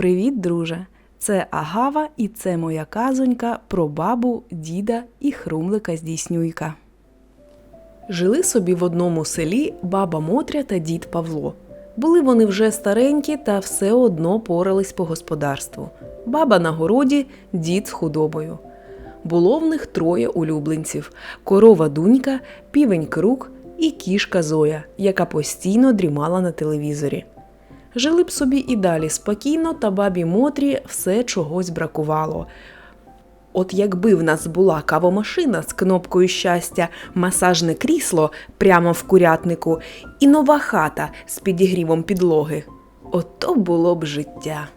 Привіт, друже! Це Агава і це моя казонька про бабу, діда і хрумлика здійснюйка. Жили собі в одному селі баба Мотря та дід Павло. Були вони вже старенькі та все одно порались по господарству. Баба на городі, дід з худобою. Було в них троє улюбленців: корова Дунька, півень Крук і кішка Зоя, яка постійно дрімала на телевізорі. Жили б собі і далі спокійно, та бабі Мотрі все чогось бракувало. От якби в нас була кавомашина з кнопкою щастя, масажне крісло прямо в курятнику і нова хата з підігрівом підлоги. Ото було б життя.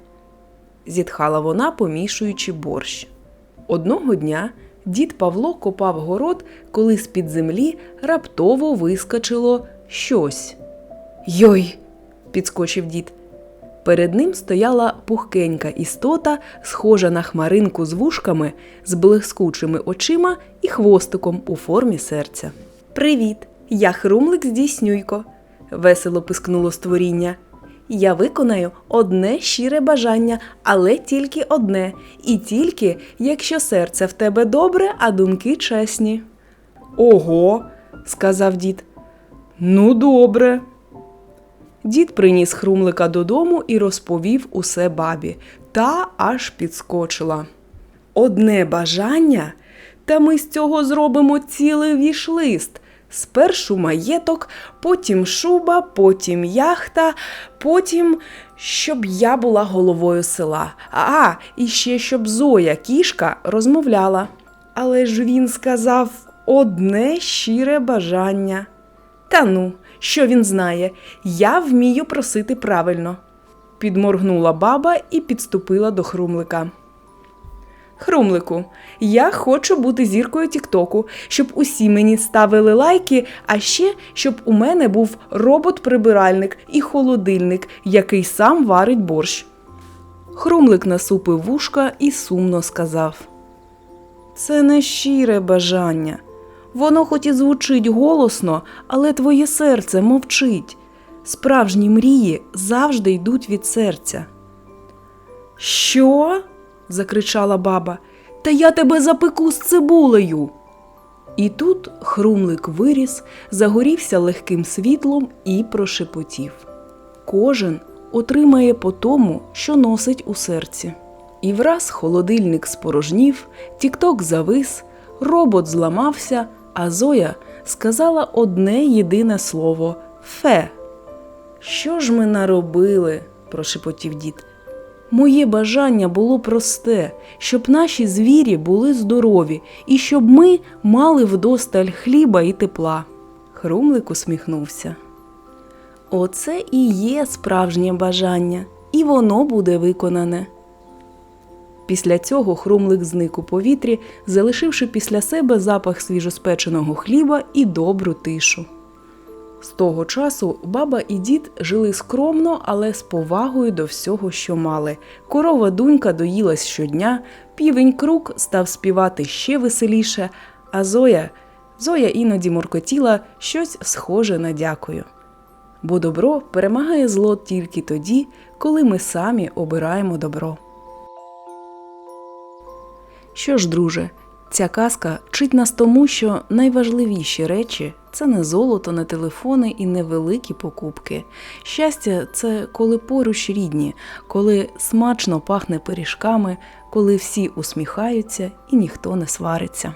Зітхала вона, помішуючи борщ. Одного дня дід Павло копав город, коли з-під землі раптово вискочило щось. Йой! Підскочив дід. Перед ним стояла пухкенька істота, схожа на хмаринку з вушками, з блискучими очима і хвостиком у формі серця. Привіт! Я хрумлик здійснюйко, весело пискнуло створіння. Я виконаю одне щире бажання, але тільки одне, і тільки, якщо серце в тебе добре, а думки чесні. Ого, сказав дід. Ну, добре. Дід приніс хрумлика додому і розповів усе бабі, та аж підскочила. Одне бажання, та ми з цього зробимо цілий вішлист. Спершу маєток, потім шуба, потім яхта, потім щоб я була головою села. А, і ще щоб Зоя кішка розмовляла. Але ж він сказав одне щире бажання. Та ну, що він знає? Я вмію просити правильно. Підморгнула баба і підступила до хрумлика. Хрумлику, я хочу бути зіркою Тіктоку, щоб усі мені ставили лайки, а ще щоб у мене був робот-прибиральник і холодильник, який сам варить борщ. Хрумлик насупив вушка і сумно сказав: Це не щире бажання. Воно хоч і звучить голосно, але твоє серце мовчить. Справжні мрії завжди йдуть від серця. Що? закричала баба. Та я тебе запеку з цибулею. І тут хрумлик виріс, загорівся легким світлом і прошепотів. Кожен отримає по тому, що носить у серці. І враз холодильник спорожнів, тікток завис, робот зламався, а Зоя сказала одне єдине слово фе. Що ж ми наробили? прошепотів дід. Моє бажання було просте, щоб наші звірі були здорові і щоб ми мали вдосталь хліба і тепла. Хрумлик усміхнувся. Оце і є справжнє бажання, і воно буде виконане. Після цього хрумлик зник у повітрі, залишивши після себе запах свіжоспеченого хліба і добру тишу. З того часу баба і дід жили скромно, але з повагою до всього, що мали. Корова дунька доїлась щодня, півень крук став співати ще веселіше, а Зоя Зоя іноді моркотіла щось схоже на дякую. Бо добро перемагає зло тільки тоді, коли ми самі обираємо добро. Що ж, друже, ця казка вчить нас тому, що найважливіші речі це не золото, не телефони і не великі покупки. Щастя, це коли поруч рідні, коли смачно пахне пиріжками, коли всі усміхаються і ніхто не свариться.